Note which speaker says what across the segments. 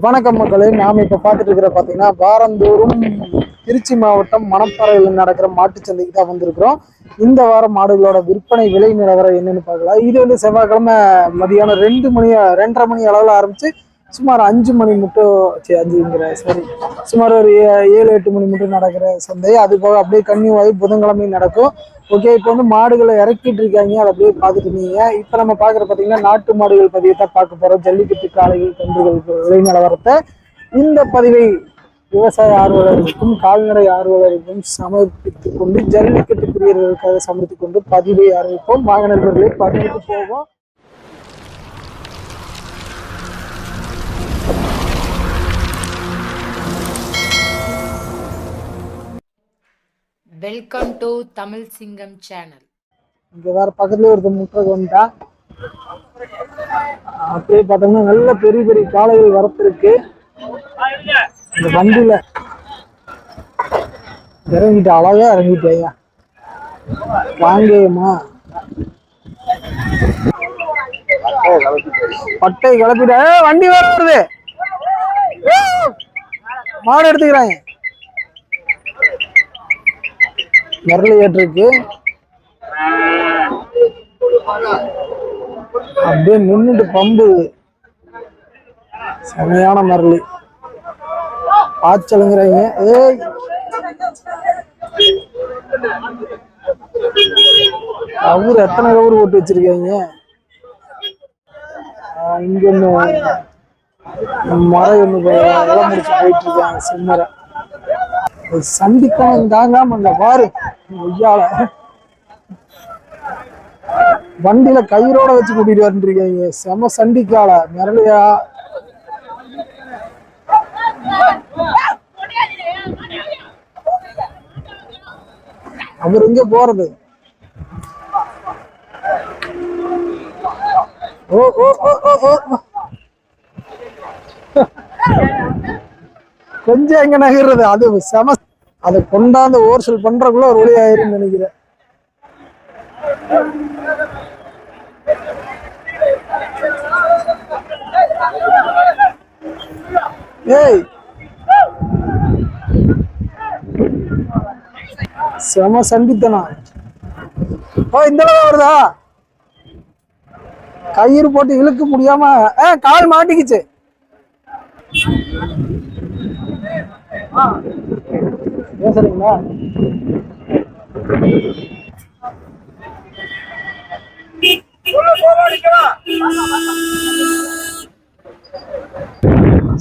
Speaker 1: வணக்கம் மக்களே. நாம் இப்போ பார்த்துட்டு இருக்கிற பார்த்தீங்கன்னா வாரந்தோறும் திருச்சி மாவட்டம் மணப்பாறையில் நடக்கிற மாட்டுச்சந்தைக்கு தான் வந்திருக்கிறோம். இந்த வாரம் மாடுகளோட விற்பனை விலை நிலவரம் என்னன்னு பார்க்கலாம். இது வந்து செவ்வாய்க்கிழமை மதியானம் ரெண்டு மணி ரெண்டரை மணி அளவில் ஆரம்பிச்சு சுமார் அஞ்சு மணி மட்டும் சரி அஞ்சுங்கிற சாரி சுமார் ஒரு ஏ- ஏழு எட்டு மணி மட்டும் நடக்கிற சந்தை. அது போக அப்படியே கன்னிவாய் புதன்கிழமையும் நடக்கும். ஓகே இப்போ வந்து மாடுகளை இறக்கிட்டு இருக்காங்க. அதை அப்படியே பார்த்துட்டு இருந்தீங்க. இப்போ நம்ம பார்க்குற பார்த்தீங்கன்னா நாட்டு மாடுகள் பதிவை தான் பார்க்க போகிறோம் ஜல்லிக்கட்டு காளைகள் கன்றுகள் விலை நிலவரத்தை. இந்த பதிவை விவசாய ஆர்வலர்களுக்கும் கால்நடை ஆர்வலர்களுக்கும் சமர்ப்பித்துக் கொண்டு ஜல்லிக்கட்டு பிரியர்களுக்காக சமர்ப்பித்துக் கொண்டு பதிவை ஆரம்பிப்போம். வாகன பதிவுக்கு போவோம்.
Speaker 2: வெல்கம் டு தமிழ் சிங்கம் சேனல்
Speaker 1: இங்க வேற பக்கத்துல ஒருத்தர் முட்டை கொண்டா. அப்படியே பார்த்தோம்னா நல்ல பெரிய பெரிய காளைகள் வரத்து இந்த வண்டியில. இறங்கிட்டு அழகா இறங்கிட்டேயா வாங்கேயம்மா பட்டை கிளப்பிட்ட வண்டி வருது. மாடு எடுத்துக்கிறாங்க. விரல் ஏற்றிருக்கு அப்படியே நின்றுட்டு பம்பு. செமையான மரளி பாய்ச்சலுங்கிறாங்க ஏய். கவுர் எத்தனை கவுர் போட்டு வச்சிருக்காங்க? ஆஹ் இங்க ஒண்ணு மரம் ஒண்ணு முடிச்சு போயிட்டு இருக்காங்க சிம்மரை சந்திக்கணும் தாங்காம அந்த பாரு. ஐயால. வண்டியில கயிறோட வச்சு கூட்டிட்டு வந்துருக்கீங்க செம சண்டிக்கால மிரளையா? அவர் எங்க போறது? ஓ ஓ ஓ ஓ ஓ. கொஞ்சம் எங்க நகர்றது? அது செம அதை கொண்டாந்து ஓர்சல் பண்றதுக்குள்ள ஒரு வழி ஆயிருன்னு நினைக்கிறேன். ஏய்! செம சண்டித்தனா ஓ இந்த அளவு வருதா? கயிறு போட்டு இழுக்க முடியாம கால் மாட்டிக்கிச்சு. பேசுறீங்களா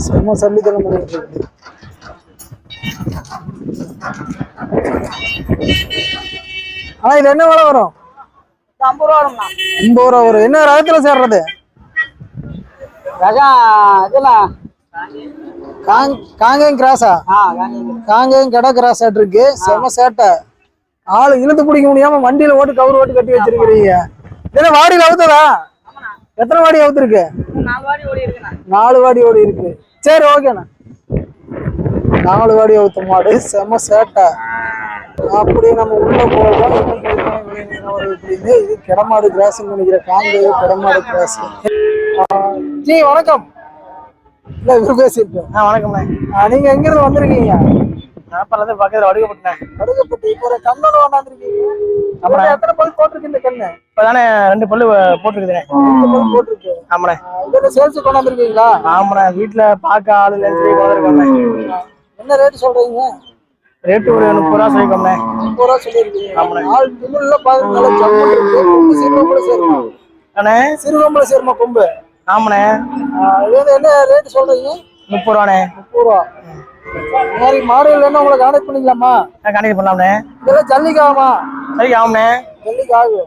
Speaker 1: செம்ம சண்டித்தனம் பண்ணிட்டு இருக்கு. ஆனா இது என்ன விலை வரும்?
Speaker 3: ஐம்பது ரூபா வரும்ண்ணா.
Speaker 1: ஐம்பது ரூபா வரும். என்ன ரகத்துல சேர்றது?
Speaker 3: ரகம் இதெல்லாம்
Speaker 1: காங்கேயம் கிராஸா
Speaker 3: காங்கேயம்
Speaker 1: காங்கேயம் கடை கிராஸ் இருக்கு. செம சேட்டை. ஆளு இழுத்து பிடிக்க முடியாம வண்டியில ஓட்டு கவர் ஓட்டு கட்டி வச்சிருக்கிறீங்க. என்ன வாடியில் அவுத்ததா? எத்தனை வாடி அவுத்துருக்கு?
Speaker 3: நாலு வாடி ஓடி இருக்குண்ணா.
Speaker 1: நாலு வாடி ஓடி இருக்கு. சரி ஓகேண்ணா. நாலு வாடி அவுத்த மாடு. செம சேட்டை. அப்படியே நம்ம உள்ள எப்படின்னு இது கிடமாடு கிராஸ்ன்னு நினைக்கிற காங்கேய கிடமாடு கிராஸ் ஜி வணக்கம். இல்ல இவர் பேசியிருக்கேன்
Speaker 3: ஆ வணக்கம்ண்ணே
Speaker 1: ஆ, நீங்க எங்க இருந்து வந்திருக்கீங்க?
Speaker 3: நான் பல்லது பக்கத்தில் வடுக்கப்பட்டேன்
Speaker 1: கடுகப்பட்டி இப்போ ஒரு கண்ணன் கொண்டாந்துருக்கீங்க
Speaker 3: ஆமாண்ணே.
Speaker 1: எத்தனை பல் போட்டிருக்கு இந்த கண்ணு?
Speaker 3: இப்போ தானே ரெண்டு பல்லு போட்டுருக்குதுண்ணே.
Speaker 1: பல் போட்டிருக்கு.
Speaker 3: ஆமாண்ணே.
Speaker 1: இதுல சேல்ஸ் கொண்டாந்துருக்கீங்களா?
Speaker 3: ஆமாண்ணே வீட்டில் பார்க்க ஆள் இல்லைன்னு சொல்லி
Speaker 1: என்ன ரேட் சொல்றீங்க?
Speaker 3: ரேட்டு ஒரு முப்பது ரூபா சொல்லிக்கோம்ண்ணே
Speaker 1: முப்பது ரூபா சொல்லியிருக்கீங்க.
Speaker 3: ஆமாண்ணே.
Speaker 1: ஆள் திமிழ்ல கொம்பு சிறுவம்புல சேருமா?
Speaker 3: அண்ணே.
Speaker 1: சிறுவம்புல சேருமா கொம்பு?
Speaker 3: ஆமாண்ணே.
Speaker 1: இது என்ன ரேட் சொல்றீங்க?
Speaker 3: முப்பது ரூபாண்ணே
Speaker 1: முப்பது ரூபா இந்த மாதிரி மாடுகள் வேணும் உங்களை கான்டாக்ட் பண்ணிக்கலாமா?
Speaker 3: கண்டிப்பா பண்ணலாம்ண்ணே.
Speaker 1: இதெல்லாம் ஜல்லிக்காகுமா
Speaker 3: சரி ஆகும்ண்ணே
Speaker 1: ஜல்லிக்காகு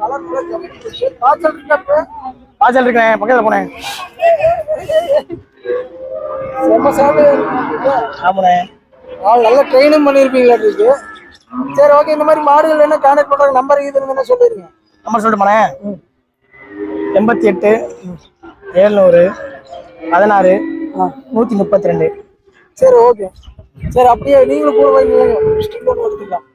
Speaker 1: கலர் ஃபுல்லா ஜல்லிக்கு இருக்கு. காய்ச்சல் இருக்கா
Speaker 3: பாய்ச்சல் இருக்கேன் பக்கத்துல போனேன்
Speaker 1: செம்ம சாமி
Speaker 3: ஆமாண்ணே.
Speaker 1: நல்ல ட்ரைனும் பண்ணியிருப்பீங்களா இருக்கு சரி ஓகே இந்த மாதிரி மாடுகள் என்ன கான்டாக்ட் பண்றாங்க நம்பர் இது என்ன சொல்லிருங்க
Speaker 3: நம்பர் சொல்லிட்டு போனேன் எண்பத்தி எட்டு. ஏழ்நூறு பதினாறு நூற்றி முப்பத்தி ரெண்டு
Speaker 1: சரி ஓகே. சரி அப்படியே நீங்களும் கூட வைங்க ஸ்டிக் ஒன்று எடுத்துக்கலாம்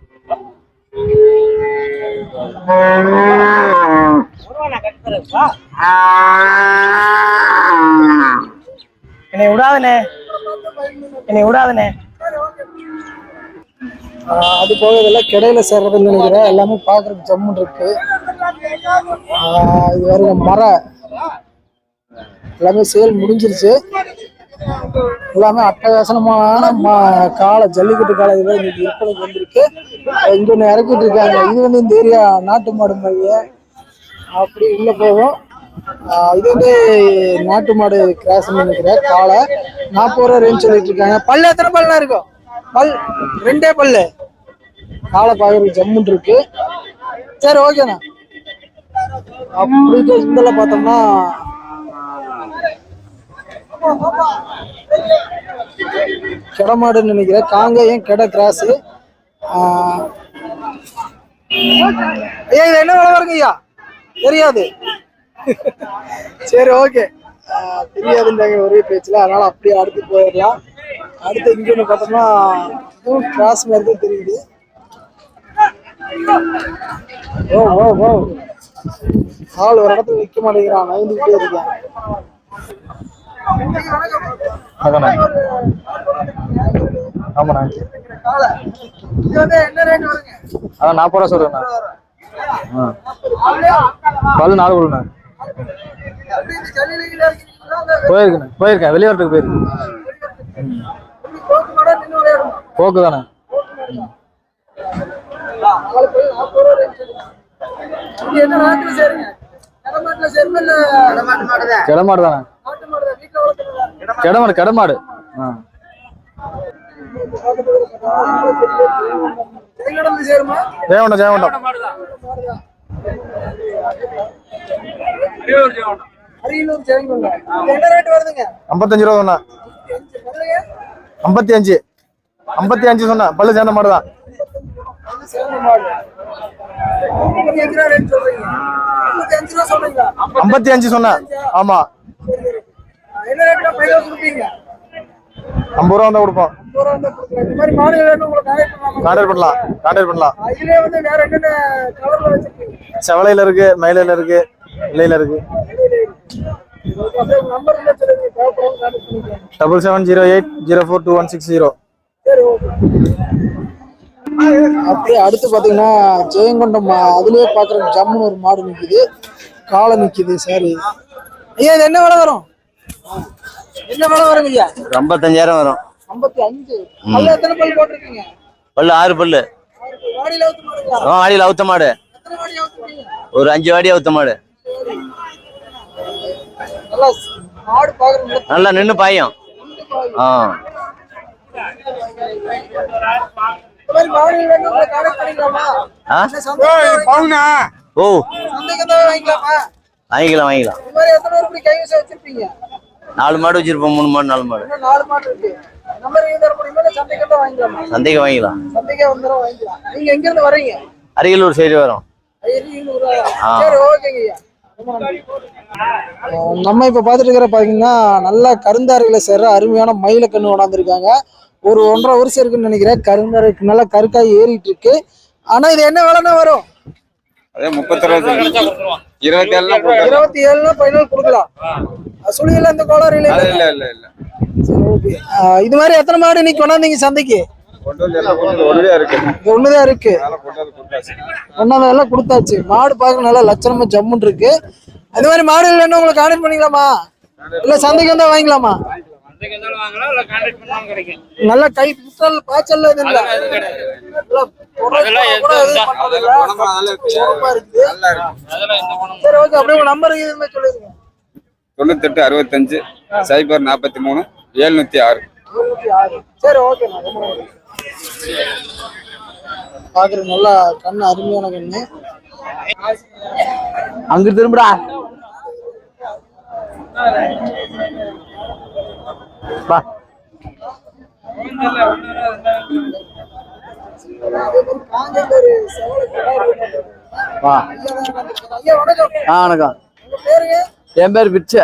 Speaker 3: என்னை விடாதுண்ணே. என்னை
Speaker 1: ஆஹ் அது போக இதெல்லாம் கிடையில சேர்றதுன்னு நினைக்கிறேன். எல்லாமே பார்க்கறதுக்கு ஜம்முன் இருக்கு. இது வரைக்கும் மரம் எல்லாமே சேல் முடிஞ்சிருச்சு. எல்லாமே அட்டகாசனமான காலை காளை ஜல்லிக்கட்டு காளை இதெல்லாம் இன்னைக்கு விற்பனைக்கு வந்திருக்கு. இங்க ஒன்று இறக்கிட்டு இருக்காங்க. இது வந்து இந்த ஏரியா நாட்டு மாடு மைய அப்படி உள்ள போகும். இது வந்து நாட்டு மாடு கிராஸ் நினைக்கிறேன். காளை. நாற்பது ரூபா ரேஞ்ச் சொல்லிட்டு இருக்காங்க. பல்லு எத்தனை பல்லாம் இருக்கும்? பல் ரெண்டே பல்லு. காளை பார்க்கறதுக்கு ஜம்முன் இருக்கு. சரி ஓகேண்ணா அப்படி இதுல பார்த்தோம்னா கிடமாடுன்னு நினைக்கிறேன். காங்கேயம் கெட கிராஸ்? ஐயா இது என்ன விலை வருங்க ஐயா? தெரியாது. சரி ஓகே. தெரியாதுன்றாங்க ஒரே பேச்சுல. அதனால அப்படியே அடுத்து போயிடலாம். அடுத்து இங்கே ஒன்று பார்த்தோம்னா இதுவும் கிராஸ் மாதிரி தான் தெரியுது. ஓ ஓ ஓ. ஆள் ஒரு இடத்துல நிற்க மாட்டேங்கிறான். நைந்துக்கிட்டே இருக்கேன்.
Speaker 4: ஆமாண்ணா அதான் நாற்பது ரூபா சொல்றேண்ணா பல்லு நாலு கொடுண்ணா. போயிருக்கேண்ணே. போயிருக்கேன். வெளியூரத்துக்கு போயிருக்கேன்.
Speaker 1: போக்கு
Speaker 4: தானே. கிடமாடு கிடமாடு. ஜெயவண்டம் ஜெயவண்டம்
Speaker 1: அரியலூர் சேருங்க என்ன ரேட் வருதுங்க?
Speaker 4: ஐம்பத்தஞ்சு ரூபா சொன்னா. ஐம்பத்தி அஞ்சு ஐம்பத்தி அஞ்சு சொன்னா பல்லு சேர்ந்த மாடு தான். ஐம்பத்தி அஞ்சு சொன்னா. ஆமா
Speaker 1: சரி, சரி. என்ன ரேட்ல பையன் கொடுப்பீங்க
Speaker 4: ஐம்பது ரூபா
Speaker 1: தான் கொடுப்போம். கான்டாக்ட் பண்ணலாம்.
Speaker 4: கான்டாக்ட் பண்ணலாம். செவலையில இருக்கு மயிலையில இருக்கு இல்லையில இருக்கு. Double seven zero eight zero four two one six zero
Speaker 1: அப்படியே அடுத்து பாத்தீங்கன்னா ஜெயங்கொண்டம் மா- அதுலயே பாக்குற ஜம்முன்னு ஒரு மாடு நிக்குது. காலை நிக்குது சரி. ஏன் என்ன விலை வரும்? என்ன விலை வருங்க ஐயா?
Speaker 5: ஐம்பத்தஞ்சாயிரம் வரும்.
Speaker 1: ஐம்பத்தி அஞ்சு பல்லு எத்தனை பல் போட்டிருக்கீங்க?
Speaker 5: பல்லு ஆறு பல்லு.
Speaker 1: வாடியில
Speaker 5: அவுத்த மாடு ஒரு அஞ்சு வாடி அவுத்த மாடு.
Speaker 1: நல்லா
Speaker 5: நின்று பாயும். ஆ.
Speaker 1: வாங்கிக்கலாமா?
Speaker 5: வாங்கிக்கலாம் நாலு மாடு வச்சிருப்போம் மூணு மாடு நாலு மாடு.
Speaker 1: நாலு மாடு இருக்கு. சந்தைக்கு வாங்கிக்கலாமா? நீங்க எங்க இருந்து
Speaker 5: அரியலூர் சைடு வரும்.
Speaker 1: சரி நம்ம இப்ப பாத்துட்டு இருக்கிற பாத்தீங்கன்னா நல்ல கருந்தாரிகளை சேர்ற அருமையான மயில கண்ணு கொண்டாந்துருக்காங்க ஒரு ஒன்றரை வருஷம் இருக்குன்னு நினைக்கிறேன். கருந்தாரிக்கு நல்லா கருக்காய் ஏறிட்டு இருக்கு. ஆனா இது என்ன விலைன்னா வரும்?
Speaker 6: அதே முப்பத்தி இருபத்தி போட்டு
Speaker 1: இருபத்தி ஏழுனா பதினாலு கொடுக்கலாம் சுழியில இந்த கோளாறு
Speaker 6: இல்ல. இல்ல இல்ல
Speaker 1: ஓகே இது மாதிரி எத்தனை மாடு இன்னைக்கு கொண்டாந்தீங்க சந்தைக்கு?
Speaker 6: ஒண்ணுதான் இருக்கு.
Speaker 1: எல்லாம் கொடுத்தாச்சு. மாடு பார்க்க நல்லா லட்சணமா ஜம்முன்னு இருக்கு. அது மாதிரி மாடுகள் வேணும் உங்களுக்கு கான்டெக்ட் பண்ணிக்கலாமா? இல்ல சந்தைக்கு வந்தா வாங்கிக்கலாமா? நல்ல கை புத்தல் பாய்ச்சல் ஓகே
Speaker 6: தொண்ணூத்தெட்டு அறுபத்தஞ்சு சைபர் நாற்பத்தி மூணு எழுநூத்தி ஆறு.
Speaker 1: சரி ஓகேண்ணா ரொம்ப நன்றி பாக்குற நல்லா கண்ணு அருமையான கண்ணு.
Speaker 3: அங்க திரும்புடா. வா
Speaker 1: வணக்கம்
Speaker 3: ஆ வணக்கம். என் பேர் பிச்சை.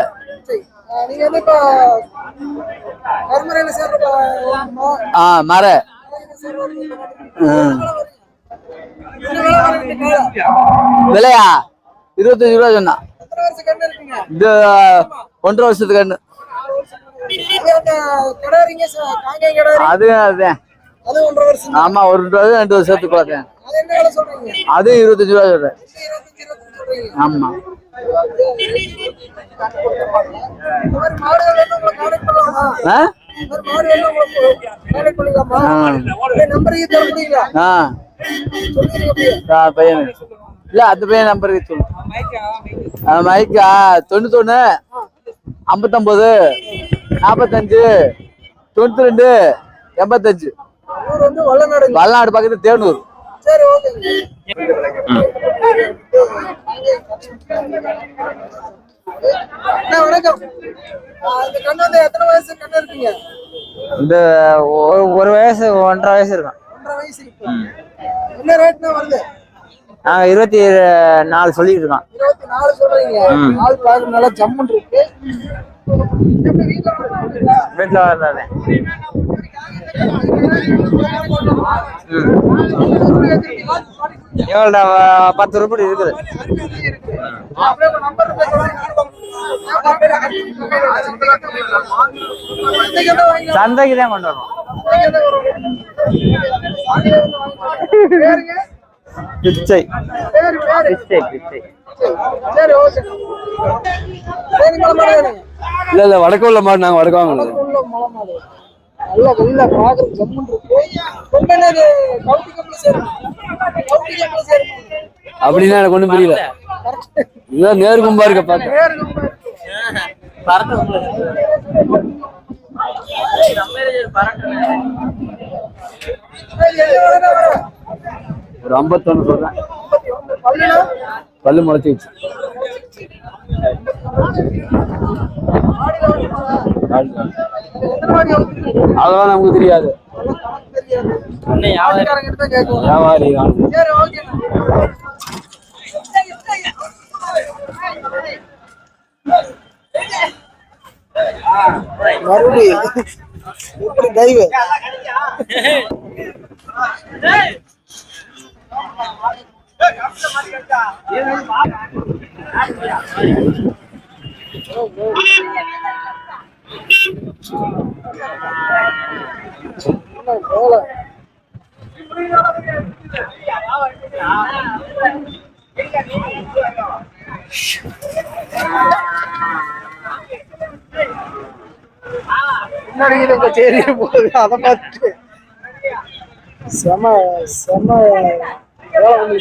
Speaker 1: ஆ,
Speaker 3: மர. விலையா? இருபத்தஞ்சு ரூபா சொன்னா. இது ஒன்றரை வருஷத்துக்கு கண்ணு
Speaker 1: ஐயா, அந்த கிடாரிங்க ச- காங்கேயம் கிடாரி
Speaker 3: அது அதுதான் ஆமா ஒரு ரெண்டு வருஷம் ரெண்டு வருஷத்துக்கு பார்த்தேன்
Speaker 1: அது
Speaker 3: இருபத்தஞ்சு ரூபா சொல்றேன். ஆமா. பையன். இல்ல அந்த பையன் நம்பருக்கு சொல்லு. மைக்கா தொண்ணூத்தொன்னு ஐம்பத்தொன்பது நாற்பத்தஞ்சு தொண்ணூத்தி ரெண்டு எண்பத்தஞ்சு. வல்லநாடு பக்கத்து தேனூர்.
Speaker 1: வணக்கம். எத்தனை வயசு கண்ணு இருக்கீங்க?
Speaker 3: இந்த ஒரு- வயசு ஒன்றரை வயசு இருக்கும்.
Speaker 1: என்ன
Speaker 3: இருபத்தி நாலு சொல்லிட்டு இருக்கோம்.
Speaker 1: இருபத்தி நாலு சொல்றீங்க. நல்லா ஜம்முன் இருக்கு. வீட்டுல
Speaker 3: வர்றாரு எவ்வளோ பத்து ரூபாய் இருக்குது? சந்தைக்கு தான் கொண்டு வரோம்? பிச்சை. பிச்சை பிச்சை
Speaker 1: சரி ஓகே.
Speaker 3: இல்ல இல்ல வடக்கு உள்ள மாடு நாங்க வடக்கு
Speaker 1: மாடு நல்ல வெள்ள பாக்குற ஜம்முன்
Speaker 3: அப்படின்னா எனக்கு ஒண்ணும் புரியல. இதுதான்
Speaker 1: பேரு ரொம்ப இருக்கு. வர?
Speaker 3: ஒரு ஐம்பத்தொன்னு சொல்றேன்? பல்லு முளைச்சி வச்சு. அதெல்லாம் நமக்கு தெரியாது.
Speaker 1: தெரியாது.
Speaker 3: வியாபாரி
Speaker 1: முன்னாடி போகுது அதை பார்த்துட்டு. செம செம பதிமூணு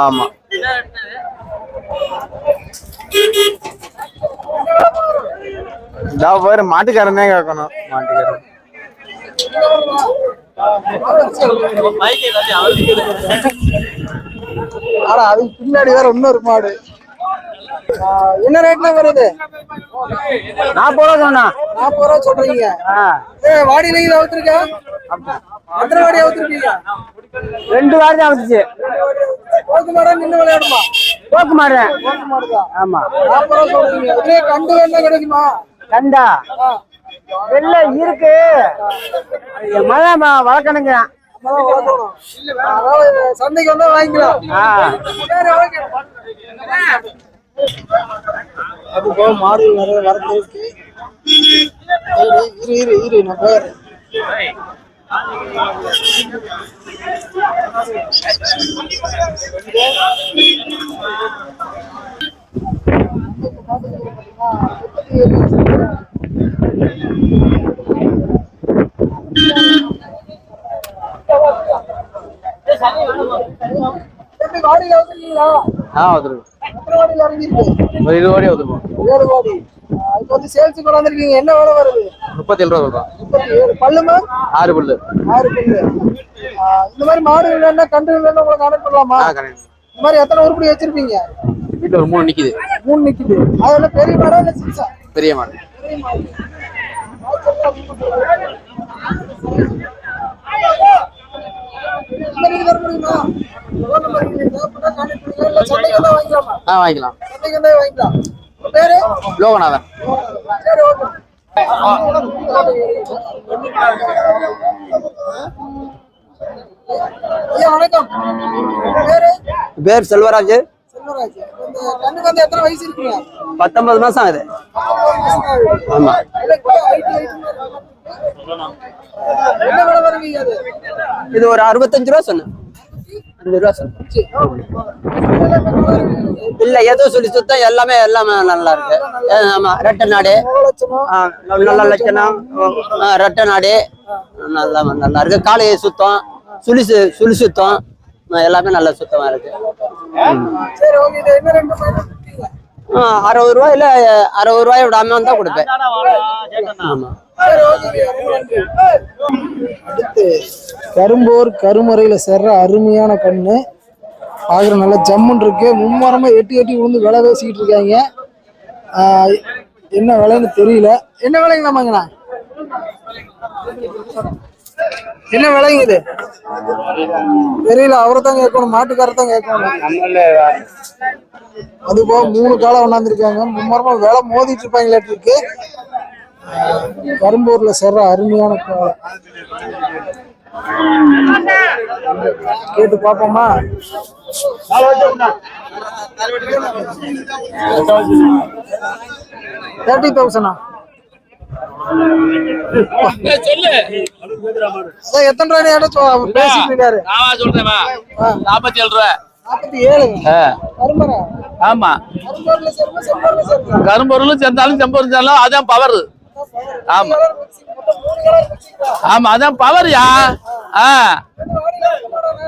Speaker 4: ஆமா. இதா பாரு மாட்டுக்காரன் தான் கேட்கணும் மாட்டுக்காரன்.
Speaker 1: ஆனா அதுக்கு பின்னாடி வேற இன்னொரு மாடு. என்ன ரேட்ல வருது?
Speaker 3: நாற்பது ரூபா சொன்னா.
Speaker 1: நாற்பது ரூபா சொல்றீங்க. வாடி நெய்யில் அவுத்துருக்கா? எத்தனை வாடி அவுத்துருக்கீங்க?
Speaker 3: ரெண்டு வாரம் ஆகுச்சு
Speaker 1: போக்கு மாடா நின்று விளையாடுமா?
Speaker 3: போக்கு
Speaker 1: மாடுதான்.
Speaker 3: ஆமா.
Speaker 1: நாற்பது ரூபா சொல்றீங்க. கண்டு வேணா கிடைக்குமா?
Speaker 3: கண்டா? வெள்ள இருக்கு. மழை வளர்க்கணுங்க.
Speaker 1: சந்தைக்கு வந்தா வாங்கிக்கலாம் அது போக மாறு நிறைய வரத்துக்கு இருக்கு இரு இரு இரு நான் போயிடுறேன் வாடியில வந்துருக்கீங்களா
Speaker 3: ஆ வந்துருக்கும்
Speaker 1: எத்தனை வாடியில இறங்கிருக்கு
Speaker 3: ஒரு இருபது வாடி வந்துருக்கும்
Speaker 1: ஏழு வாடி ஆஹ் இப்போ வந்து சேல்ஸுக்கு கொண்டாந்துருக்கீங்க என்ன வேலை வருது
Speaker 3: முப்பத்தி ஏழு ரூபா
Speaker 1: முப்பத்தி ஏழு பல்லுமா
Speaker 3: ஆறு புல்லு.
Speaker 1: ஆறு பல்லு. இந்த மாதிரி மாடு இல்லைன்னா கன்று இல்லைன்னா உங்களுக்கு கான்டாக்ட் பண்ணலாமா? இந்த மாதிரி எத்தனை உருப்படி வச்சிருப்பீங்க?
Speaker 3: வீட்டில் ஒரு மூணு நிக்குது.
Speaker 1: மூணு நிக்குது. அதெல்லாம் பெரிய மாடா இல்ல சிறுசா
Speaker 3: பெரிய மாடு. ஆ வாங்கிக்கலாம். லோகநாதன்.
Speaker 1: பேர்
Speaker 3: செல்வராஜ்.
Speaker 1: செல்வராஜ் இந்த கண்ணுக்கு வந்து எத்தனை வயசு இருக்குங்க?
Speaker 3: பத்தொன்பது மாசம் ஆகுது. ஆமா. இது? ஒரு அறுபத்தஞ்சு ரூபா சொன்னேன். அஞ்சு ரூபா சொன்னேன். இல்ல ஏதோ சொல்லி சுத்தம் எல்லாமே எல்லாமே நல்லா இருக்கு. ஆமா ரெட்டை நாடு. நல்ல லட்சணம். ரெட்டை நாடு. நல்லா நல்லா இருக்கு. காலை சுத்தம் சுழி சுழி சுத்தம். எல்லாமே நல்ல சுத்தமா இருக்கு.
Speaker 1: சரி ஓகே இது என்ன ரெண்டு மாதிரி கொடுத்தீங்க?
Speaker 3: ஆ, அறுபது ரூபாய் இல்ல அறுபது ரூபாய் விடாம தான் கொடுப்பேன். ஆமா.
Speaker 1: அடுத்து கரும்போர் கருமறையில சேர்ற அருமையான கண்ணு. பார்க்குற நல்ல ஜம்முன் இருக்கு. மும்மரமா எட்டி எட்டி விழுந்து விலை பேசிக்கிட்டு இருக்காங்க. என்ன விலைன்னு தெரியல. என்ன விலைங்கண்ணா வாங்கினா என்ன விலைங்க இது தெரியல அவரை தான் கேட்கணும் மாட்டுக்காரர் தான் கேட்கணும் அது போக மூணு காலம் கொண்டாந்துருக்காங்க மும்மரமா விலை மோதிட்டு இருப்பாங்களாட்டு இருக்கு. கரும்பூர்ல சேர்ற அருமையான காலம் கேட்டு பாப்போமா தேர்ட்டி தௌசண்டா எத்தனை ரூபாய் இடம் பேசிட்டு இருக்காரு
Speaker 7: சொல்றேன் நாற்பத்தி ஏழு
Speaker 1: கரும்பரா?
Speaker 7: ஆமா. கரும்பொருளும் சேர்ந்தாலும் செம்பொருள் சேர்ந்தாலும் அதான் பவர். ஆமா. ஆமா அதான் பவர்யா? ஆ.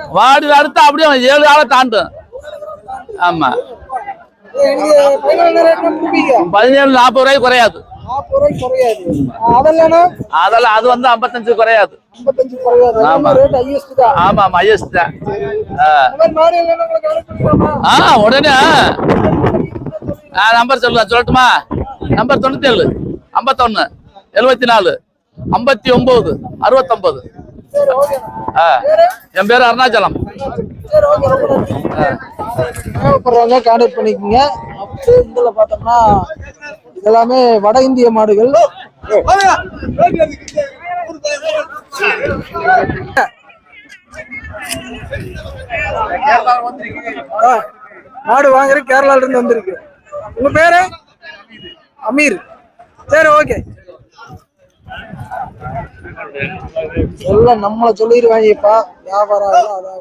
Speaker 7: வாடி அடுத்து அப்படியே ஏழு ஆளை தாண்டும். ஆமா.
Speaker 1: பதினேழு
Speaker 7: நாற்பது ரூபாய்க்கு குறையாது.
Speaker 1: அதெல்லாம்
Speaker 7: அது வந்து ஐம்பத்தஞ்சு குறையாது. உடனே ஆ. நம்பர் சொல்லுங்க சொல்லட்டுமா? நம்பர் தொண்ணூத்தி ஏழு ஐம்பத்தொன்னு எழுபத்தி நாலு ஐம்பத்தி ஒன்பது அறுபத்தொன்பது என் பேர் அருணாச்சலம்.
Speaker 1: தேவைப்படுறவங்க கான்டாக்ட் பண்ணிக்கோங்க. இதுல பார்த்தோம்னா இதெல்லாமே வட இந்திய மாடுகள். மாடு வாங்குற கேரளால இருந்து வந்திருக்கு. உங்க பேரு? அமீர். சரி ஓகே. எல்லாம் நம்மள சொல்லிடுவாங்கப்பா. வியாபாரம் அதான்